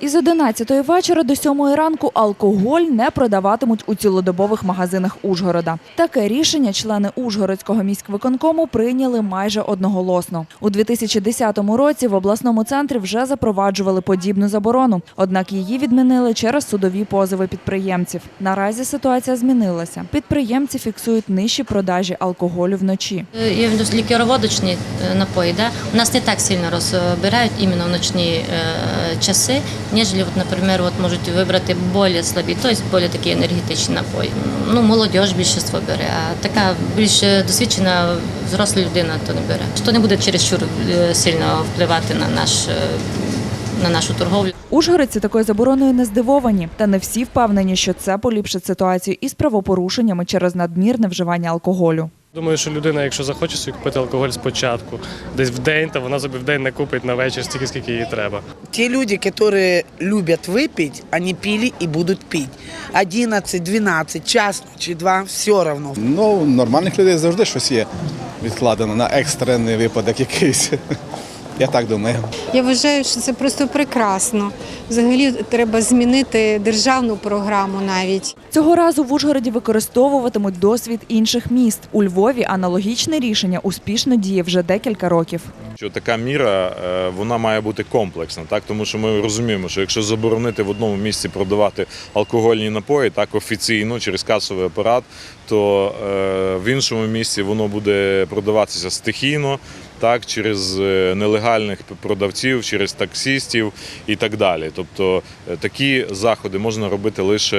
Із 11 вечора до 7 ранку алкоголь не продаватимуть у цілодобових магазинах Ужгорода. Таке рішення члени Ужгородського міськвиконкому прийняли майже одноголосно. У 2010 році в обласному центрі вже запроваджували подібну заборону, однак її відмінили через судові позови підприємців. Наразі ситуація змінилася. Підприємці фіксують нижчі продажі алкоголю вночі. Е, Я веду лікероводочні е, напої, да? у нас не так сильно розбирають іменно в ночні е, часи, ніж, от, наприклад, от можуть вибрати більш слабі, тобто більш такі енергетичні напої. Ну, молодь більшість бере, а така більш досвідчена взросла людина то не бере. Що не буде чересчур е, сильно впливати на наш. е, На нашу торговлю. Ужгородці такою забороною не здивовані, та не всі впевнені, що це поліпшить ситуацію із правопорушеннями через надмірне вживання алкоголю. Думаю, що людина, якщо захоче собі купити алкоголь спочатку, десь в день, то вона собі в день не купить на вечір стільки, скільки їй треба. Ті люди, які люблять випити, вони пили і будуть пить. 11, 12, час чи два, все одно. Ну, нормальних людей завжди щось є відкладено на екстрений випадок якийсь. Я так думаю. Я вважаю, що це просто прекрасно. Взагалі треба змінити державну програму навіть. Цього разу в Ужгороді використовуватимуть досвід інших міст. У Львові аналогічне рішення успішно діє вже декілька років. Що така міра е, вона має бути комплексна, так тому що ми розуміємо, що якщо заборонити в одному місці продавати алкогольні напої, так офіційно через касовий апарат, то е, в іншому місці воно буде продаватися стихійно, так через е, нелегальних продавців, через таксістів і так далі. Тобто е, такі заходи можна робити лише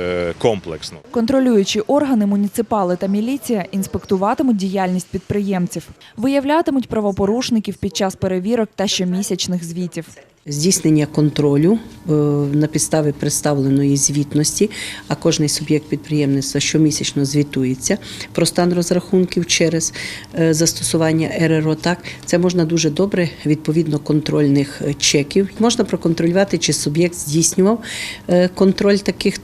е, комплексно. Контролюючі органи, муніципали та міліція інспектуватимуть діяльність підприємців, виявлятимуть правопорушників під час перевірок та щомісячних звітів. Здійснення контролю е, на підставі представленої звітності, а кожний суб'єкт підприємництва щомісячно звітується про стан розрахунків через е, застосування РРО. Так, це можна дуже добре відповідно контрольних е, чеків. Можна проконтролювати, чи суб'єкт здійснював контроль таких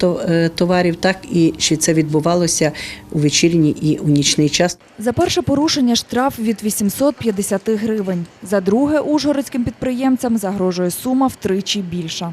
товарів, так і чи це відбувалося у вечірній і у нічний час. За перше порушення штраф від 850 гривень. За друге ужгородським підприємцям загрожує сума втричі більша.